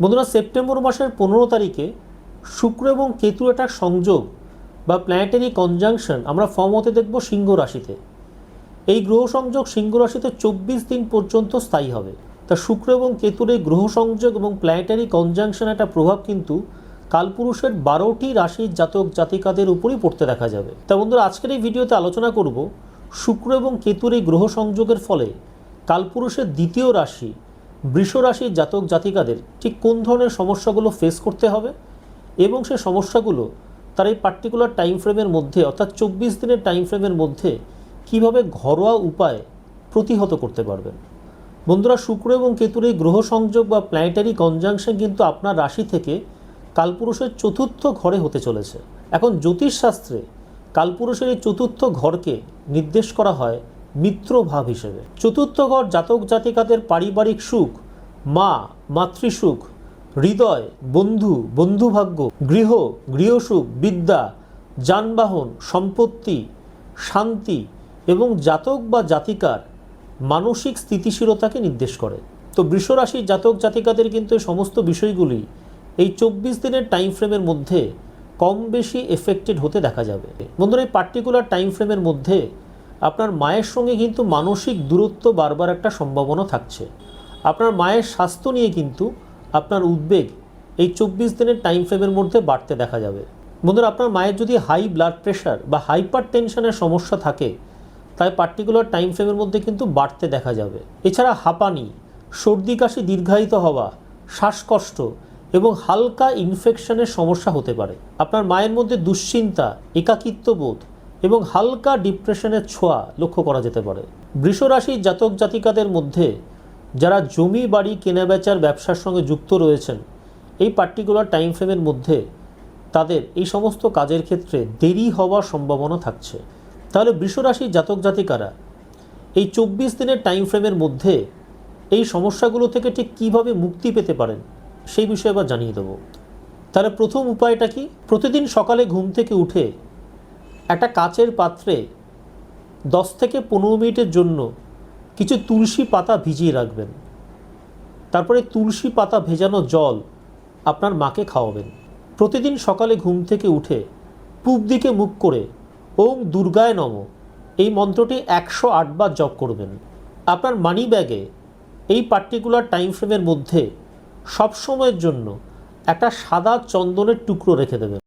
বন্ধুরা, সেপ্টেম্বর মাসের পনেরো তারিখে শুক্র এবং কেতু একটা সংযোগ বা প্ল্যানেটারি কনজাংশন আমরা ফর্ম হতে দেখব সিংহ রাশিতে। এই গ্রহ সংযোগ সিংহ রাশিতে চব্বিশ দিন পর্যন্ত স্থায়ী হবে। তা শুক্র এবং কেতুর এই গ্রহ সংযোগ এবং প্ল্যানেটারি কনজাংশন একটা প্রভাব কিন্তু কালপুরুষের বারোটি রাশির জাতক জাতিকাদের উপরই পড়তে দেখা যাবে। তা বন্ধুরা, আজকের এই ভিডিওতে আলোচনা করব শুক্র এবং কেতুর এই গ্রহ সংযোগের ফলে কালপুরুষের দ্বিতীয় রাশি বৃষ রাশির জাতক জাতিকাদের ঠিক কোন ধরনের সমস্যাগুলো ফেস করতে হবে? এবং সে সমস্যাগুলো তার এই পার্টিকুলার টাইম ফ্রেমের মধ্যে, অর্থাৎ চব্বিশ দিনের টাইম ফ্রেমের মধ্যে কীভাবে ঘরোয়া উপায়ে প্রতিহত করতে পারবেন? বন্ধুরা, শুক্র এবং কেতুর এই গ্রহ সংযোগ বা প্ল্যানেটারি কনজাংশন কিন্তু আপনার রাশি থেকে কালপুরুষের চতুর্থ ঘরে হতে চলেছে। এখন জ্যোতিষশাস্ত্রে কালপুরুষের এই চতুর্থ ঘরকে নির্দেশ করা হয় মিত্র ভাব হিসেবে। চতুর্থ ঘর জাতক জাতিকাদের পারিবারিক সুখ, মা মাতৃসুখ হৃদয়, বন্ধু, বন্ধুভাগ্য, গৃহ, গৃহসুখ, বিদ্যা, যানবাহন, সম্পত্তি, শান্তি এবং জাতক বা জাতিকার মানসিক স্থিতিশীলতাকে নির্দেশ করে। তো বৃষরাশির জাতক জাতিকাদের কিন্তু এই সমস্ত বিষয়গুলি এই চব্বিশ দিনের টাইম ফ্রেমের মধ্যে কম বেশি এফেক্টেড হতে দেখা যাবে। বন্ধুরা, এই পার্টিকুলার টাইম ফ্রেমের মধ্যে আপনার মায়ের সঙ্গে কিন্তু মানসিক দূরত্ব বারবার একটা সম্ভাবনা থাকছে। আপনার মায়ের স্বাস্থ্য নিয়ে কিন্তু আপনার উদ্বেগ এই চব্বিশ দিনের টাইম ফ্রেমের মধ্যে বাড়তে দেখা যাবে। বন্ধুরা, আপনার মায়ের যদি হাই ব্লাড প্রেশার বা হাইপার টেনশনের সমস্যা থাকে, তাই পার্টিকুলার টাইম ফ্রেমের মধ্যে কিন্তু বাড়তে দেখা যাবে। এছাড়া হাঁপানি, সর্দি কাশি দীর্ঘায়িত হওয়া, শ্বাসকষ্ট এবং হালকা ইনফেকশনের সমস্যা হতে পারে। আপনার মায়ের মধ্যে দুশ্চিন্তা একাকিত্ব বোধ এবং হালকা ডিপ্রেশনের ছোঁয়া লক্ষ্য করা যেতে পারে। বৃষরাশির জাতক জাতিকাদের মধ্যে যারা জমি, বাড়ি, কেনাবেচার ব্যবসার সঙ্গে যুক্ত রয়েছেন, এই পার্টিকুলার টাইম ফ্রেমের মধ্যে তাদের এই সমস্ত কাজের ক্ষেত্রে দেরি হওয়ার সম্ভাবনা থাকছে। তাহলে বৃষরাশির জাতক জাতিকারা এই চব্বিশ দিনের টাইম ফ্রেমের মধ্যে এই সমস্যাগুলো থেকে ঠিক কীভাবে মুক্তি পেতে পারেন, সেই বিষয়ে এবার জানিয়ে দেবো। তাহলে প্রথম উপায়টা কি? প্রতিদিন সকালে ঘুম থেকে উঠে একটা কাচের পাত্রে দশ থেকে পনেরো মিনিটের জন্য কিছু তুলসী পাতা ভিজিয়ে রাখবেন। তারপরে তুলসী পাতা ভেজানো জল আপনার মাকে খাওয়াবেন। প্রতিদিন সকালে ঘুম থেকে উঠে পূব দিকে মুখ করে ওম দুর্গায় নম, এই মন্ত্রটি একশো আটবার জপ করবেন। আপনার মানি ব্যাগে এই পার্টিকুলার টাইম ফ্রেমের মধ্যে সবসময়ের জন্য একটা সাদা চন্দনের টুকরো রেখে দেবেন।